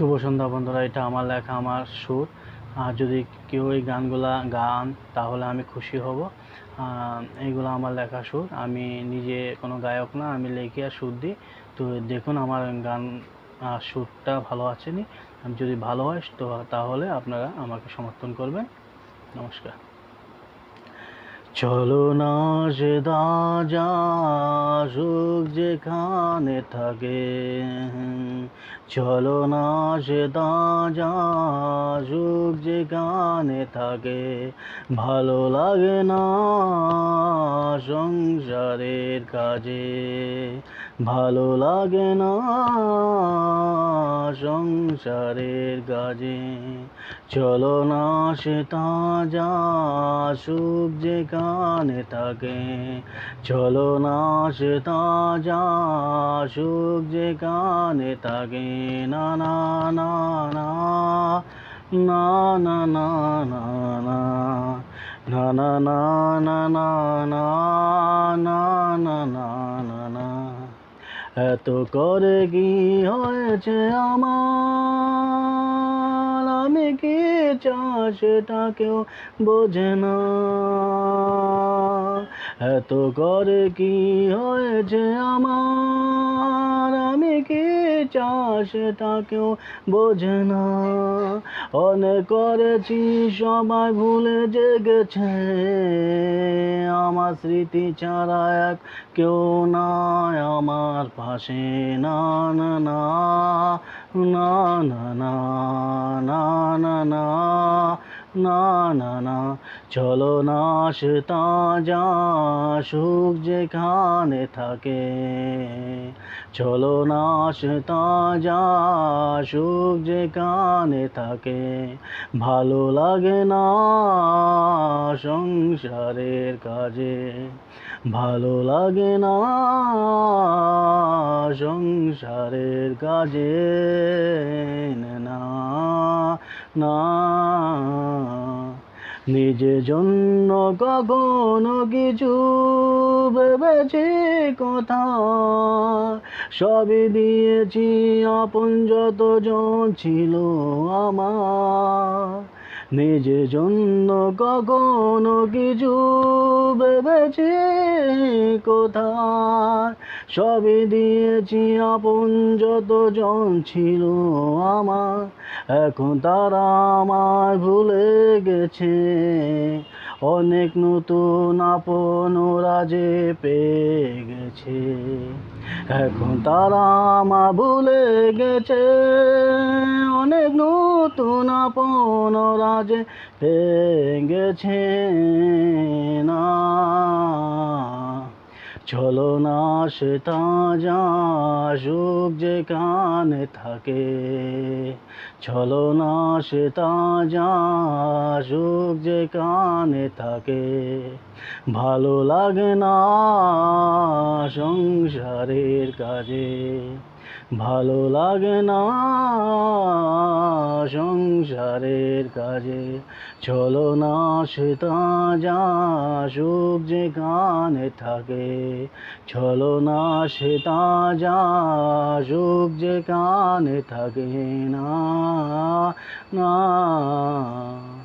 শুভ সন্ধ্যা বন্ধুরা, এটা আমার লেখা, আমার সুর। আর যদি কেউ এই গানগুলা গান, তাহলে আমি খুশি হব। এইগুলো আমার লেখা সুর। আমি নিজে কোনো গায়ক না, আমি লিখে আর সুর দিই। তো দেখুন, আমার গান সুরটা ভালো আছে নি যদি ভালো হয়, তো তাহলে আপনারা আমাকে সমর্থন করবেন। নমস্কার। চলো না সে যা সুখ যেখানে থাকে। চলো না সে যা সুখ যেখানে থাকে ভালো লাগে না সংসারের কাজে। ভালো লাগে না সংসারের কাজে চলো না সে যা সুখ যেখানে থাকে চলো না সে যা সুখ যেখানে থাকে না না না না না না না না না না না না না না না না না না এত করে কি হয়েছে আমার? আমি কি চা সেটা কেউ বোঝে না। এত করে কি হয়েছে আমার? আমি কি চা সেটা কেউ বোঝে না। অনেক করেছি, সবাই ভুলে জেগেছে। আমার স্মৃতি ছাড়া এক কেউ আমার পাশে না না না না না না না না চলো না যা সুখ যেখানে থাকে। চলো না যা সুখ যেখানে থাকে। ভালো লাগে না সংসারের কাজে। ভালো লাগে না সংসারের কাজে। না না নিজের জন্য কখনো কিছু ভেবেছি কথা। সবই দিয়েছি আপন যতজন ছিল আমার। নিজের জন্য কখনো কিছু ভেবেছি কোথায় সবই দিয়েছি আপন যতজন ছিল আমার। এখন তারা আমায় ভুলে গেছে। অনেক নতুন আপন ওরা যে পেয়ে গেছে। এখন তারা আমা ভুলে গেছে। অনেক নতুন আপন ওরা যে পেয়ে গেছে না। চলো না সে যা সুখ যেখানে থাকে। ছলনা সে তাজা সুখ যেখানে থাকে। ভালো লাগে না সংসারের কাজে। ভালো লাগে না সংসারের কাজে। চলো না সে যা সুখ যেখানে থাকে। চলো না সে যা সুখ যেখানে থাকে। না না।